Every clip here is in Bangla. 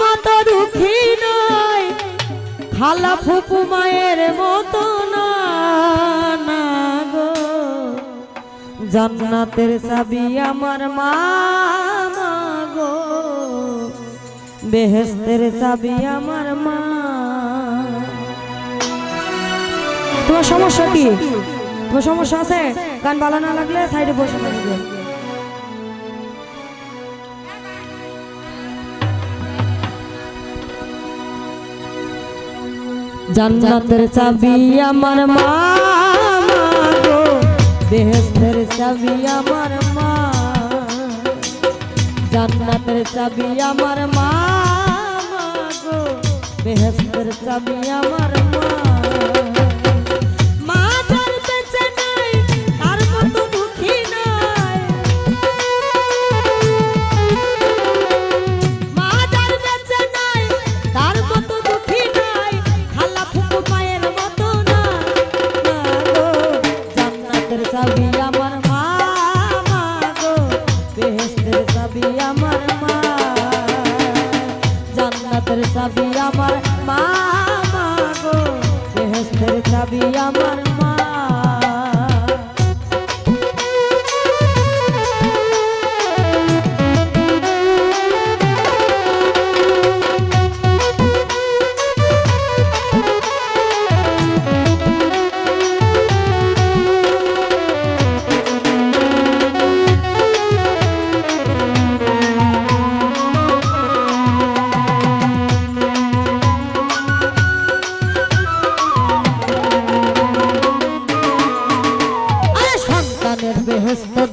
মতো দুঃখী নয়, খালা ফুপু মায়ের মতো না গো। জান্নাতের চাবি আমার মা গো। বেহেস্তের চাবি আমার মা। তোমার সমস্যা কি? তোমার সমস্যা আছে? গান ভালো না লাগলে সাইডে বসে থাকবে। জান্নাতের চাবি আমার মা গো। বেহেস্তের চাবি আমার মা। জান্নাতের চাবি আমার মা গো। বেহেস্তের চাবি আমার মা। আমার মা, গো। বেহেশতের চাবি আমার মা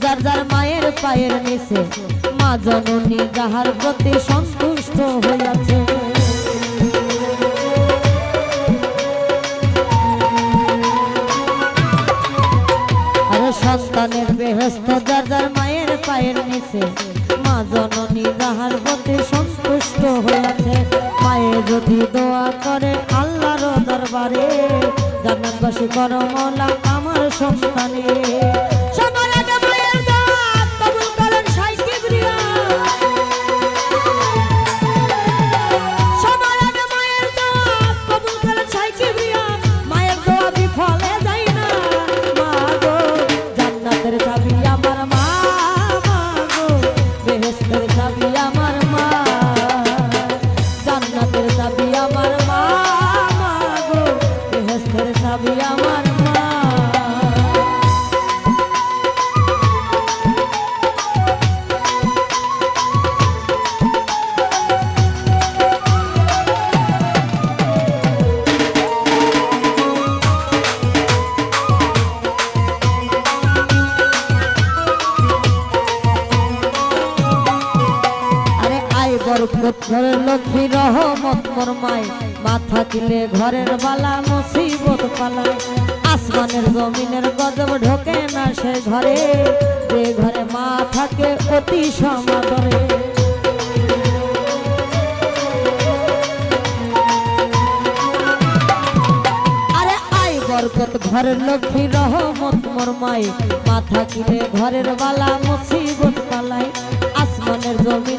যার যার মায়ের পায়ের নিচে, মা জননী যাহার প্রতি সন্তুষ্ট হইয়াছে। সন্তানের বেহস্ত যার যার মায়ের পায়ের নিচে, মা জননী যাহার প্রতি সন্তুষ্ট হইয়াছে। মায়ে যদি দোয়া করে আল্লাহর দরবারে, জান্নাতবাসী করো মৌলা আমার সন্তানে। আই বরকত লক্ষ্মী রহমত মোর মাই মাথা কিলে ঘরের বালা মুসিবত পালায়। আসমানের জমিনের গজব ঢোকে না সে ঘরে। যে ঘরে মা থাকে অতি সমাদরে। বরকত ঘরের লক্ষ্মী রহমত মোর মাই মাথা কিলে ঘরের বালা মুসিবত পালাই আসমানের জমিনের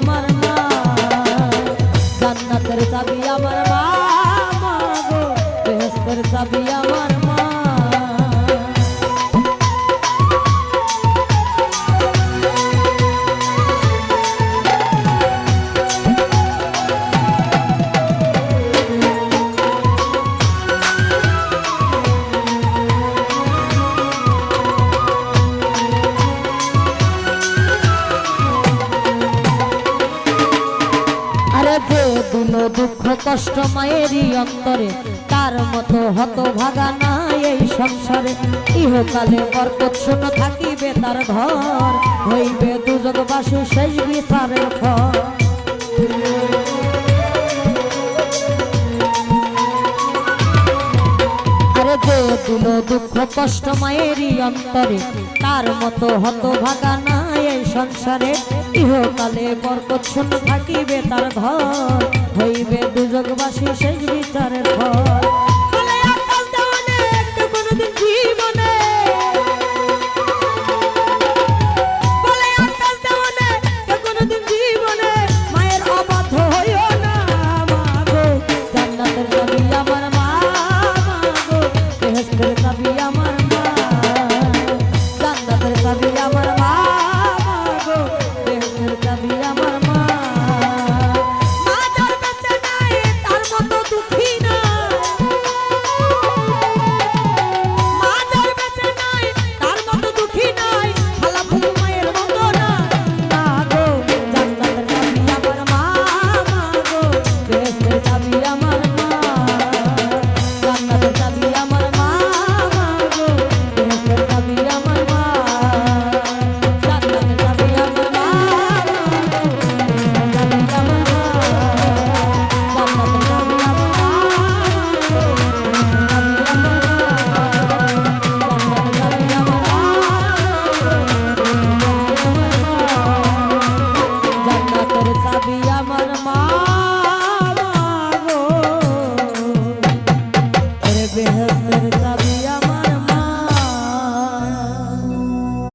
আমার দিল দুঃখ কষ্ট মায়েরই অন্তরে, তার মতো হত ভাগা নাই এই সংসারে। ইহকালে বরকত শূন্য থাকিবে তার ঘর, হইবে দুজগ বাসু শেষ বিচারের দিল দুঃখ কষ্ট মায়েরই অন্তরে, তার মতো হত ভাগা নাই এই সংসারে ইহকালে বরকত শূন্য থাকিবে তার ঘর হইবে দুজগবাসী শেষ বিচারের ঘর।